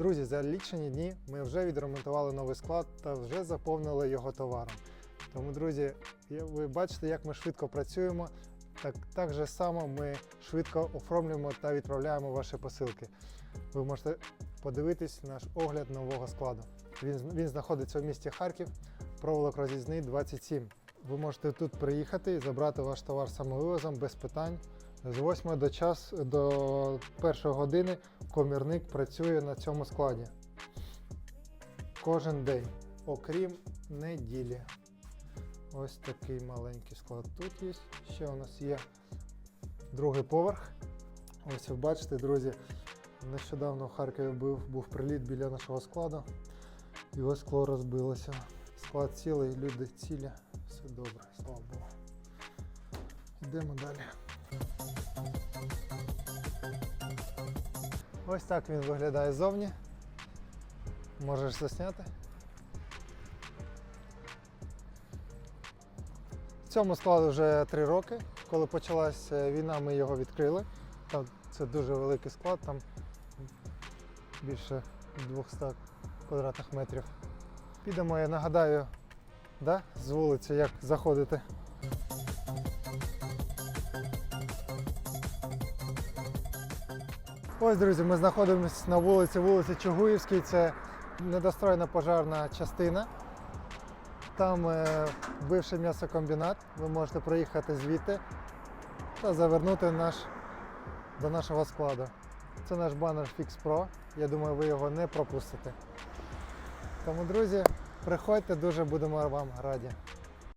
Друзі, за лічені дні ми вже відремонтували новий склад та вже заповнили його товаром. Тому, друзі, ви бачите, як ми швидко працюємо. Так, так же само ми швидко оформлюємо та відправляємо ваші посилки. Ви можете подивитись наш огляд нового складу. Він, він знаходиться в місті Харків, проволок роз'їзний 27. Ви можете тут приїхати і забрати ваш товар самовивозом без питань. З 8 до час до першої години комірник працює на цьому складі. Кожен день, окрім неділі. Ось такий маленький склад тут є. Ще у нас є другий поверх. Ось ви бачите, друзі, нещодавно в Харкові був, був приліт біля нашого складу. Ось скло розбилося. Склад цілий, люди цілі. Все добре, слава Богу. Йдемо далі. Ось так він виглядає ззовні. Можеш засняти. Цьому складу вже три роки. Коли почалася війна, ми його відкрили. Там це дуже великий склад, там більше 200 квадратних метрів. Підемо, я нагадаю, да? з вулиці, як заходити. Ось, друзі, ми знаходимося на вулиці вулиці Чугуївській. Це недостроєна пожарна частина. Там е, бивший м'ясокомбінат. Ви можете проїхати звідти та завернути наш, до нашого складу. Це наш банер Fix Pro. Я думаю, ви його не пропустите. Тому, друзі, приходьте, дуже будемо вам раді.